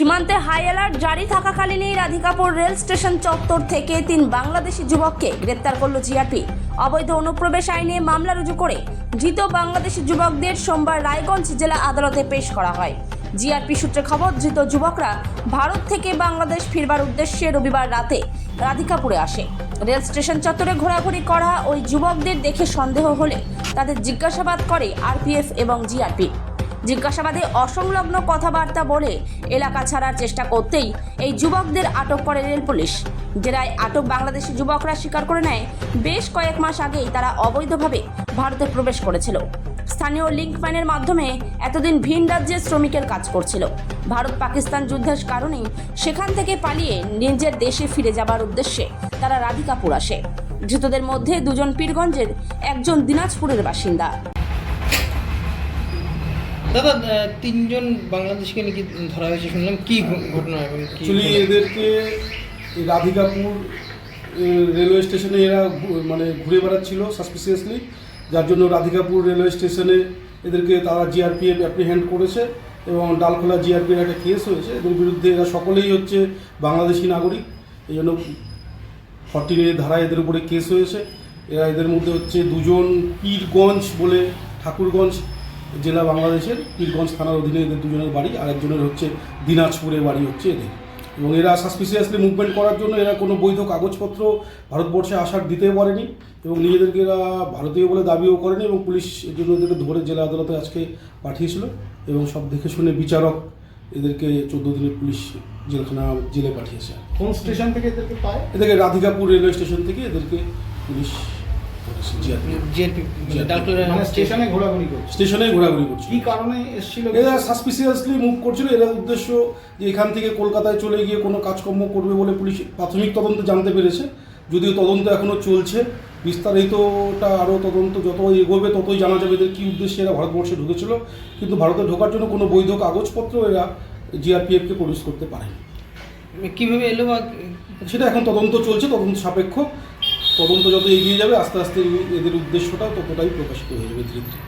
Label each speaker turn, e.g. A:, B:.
A: সীমান্তে high alert জারি থাকাকালীনই Radhikapur rail station চত্বর থেকে তিন বাংলাদেশি যুবককে গ্রেপ্তার করল জিআরপি অবৈধ অনুপ্রবেশ আইনে মামলা রুজু করে ধৃত বাংলাদেশি যুবকদের সোমবার রায়গঞ্জ জেলা আদালতে পেশ করা হয়। জিআরপি সূত্রে খবর, ধৃত যুবকরা ভারত থেকে বাংলাদেশ ফিরবার উদ্দেশ্যে রবিবার রাতে রাধিকাপুরে আসে। রেল স্টেশন চত্বরে ঘোরাঘুরি করা ওই যুবকদের দেখে সন্দেহ হলে তাদের জিজ্ঞাসাবাদ করে আরপিএফ এবং জিআরপি জিজ্ঞাসাবাদে অসংলগ্ন কথাবার্তা বলে এলাকা ছাড়ার চেষ্টা করতেই এই যুবকদের আটক করে রেল পুলিশ। জেরায় আটক বাংলাদেশি যুবকরা স্বীকার করে নেয়, বেশ কয়েক মাস আগেই তারা অবৈধভাবে ভারতে প্রবেশ করেছিল। স্থানীয় লিঙ্কম্যানের মাধ্যমে এতদিন ভিন রাজ্যে শ্রমিকের কাজ করছিল। ভারত পাকিস্তান যুদ্ধের কারণেই সেখান থেকে পালিয়ে নিজের দেশে ফিরে যাবার উদ্দেশ্যে তারা রাধিকাপুর আসে। ধৃতদের মধ্যে দুজন পীরগঞ্জের, একজন দিনাজপুরের বাসিন্দা।
B: দাদা তিনজন বাংলাদেশকে নাকি ধরা হয়েছে শুনলাম কি ঘটনা
C: অ্যাকচুয়ালি এদেরকে রাধিকাপুর রেলওয়ে স্টেশনে এরা মানে ঘুরে বেড়াচ্ছিল সাসপিসিয়াসলি যার জন্য রাধিকাপুর রেলওয়ে স্টেশনে এদেরকে তারা জিআরপিএফ অ্যাপ্রিহ্যান্ড করেছে এবং ডালখোলা জিআরপির একটা কেস হয়েছে। এদের বিরুদ্ধে এরা সকলেই হচ্ছে বাংলাদেশি নাগরিক। এই জন্য ফর্টিনের ধারায় এদের উপরে কেস হয়েছে। এরা এদের মধ্যে হচ্ছে দুজন পীরগঞ্জ বলে ঠাকুরগঞ্জ জেলা বাংলাদেশের পীরগঞ্জ থানার অধীনে এদের দুজনের বাড়ি আর একজনের হচ্ছে দিনাজপুরে বাড়ি হচ্ছে এদের। এবং এরা সাসপিসিয়াসলি মুভমেন্ট করার জন্য এরা কোনো বৈধ কাগজপত্র ভারতবর্ষে আসার দিতে পারেনি এবং নিজেদেরকে এরা ভারতীয় বলে দাবিও করেনি এবং পুলিশ এর জন্য এদেরকে ধরে জেলা আদালতে আজকে পাঠিয়েছিল এবং সব দেখে শুনে বিচারক এদেরকে চোদ্দ দিনের পুলিশ জেলখানা জেলে পাঠিয়েছে।
D: কোন স্টেশন থেকে এদেরকে পায়?
C: এদেরকে রাধিকাপুর রেলওয়ে স্টেশন থেকে এদেরকে পুলিশ
D: স্টেশনে ঘোরাঘুরি করছে।
C: স্টেশনে
D: কি কারণে এসেছিল?
C: এরা সাসপিসিয়াসলি মুভ করছিল এরা উদ্দেশ্য যে এখান থেকে কলকাতায় চলে গিয়ে কোনো কাজকর্ম করবে বলে পুলিশ প্রাথমিক তদন্ত জানতে পেরেছে। যদিও তদন্ত এখনও চলছে বিস্তারিতটা আরও তদন্ত যত এগোবে ততই জানা যাবে এদের কী উদ্দেশ্যে এরা ভারতবর্ষে ঢুকেছিল। কিন্তু ভারতে ঢোকার জন্য কোনো বৈধ কাগজপত্র এরা জিআরপিএফকে প্রডিউস করতে পারেনি।
B: কীভাবে এলো বা
C: সেটা এখন তদন্ত চলছে তদন্ত সাপেক্ষ। তদন্ত যত এগিয়ে যাবে আস্তে আস্তে এদের উদ্দেশ্যটাও ততটাই প্রকাশিত হয়ে যাবে ধীরে ধীরে।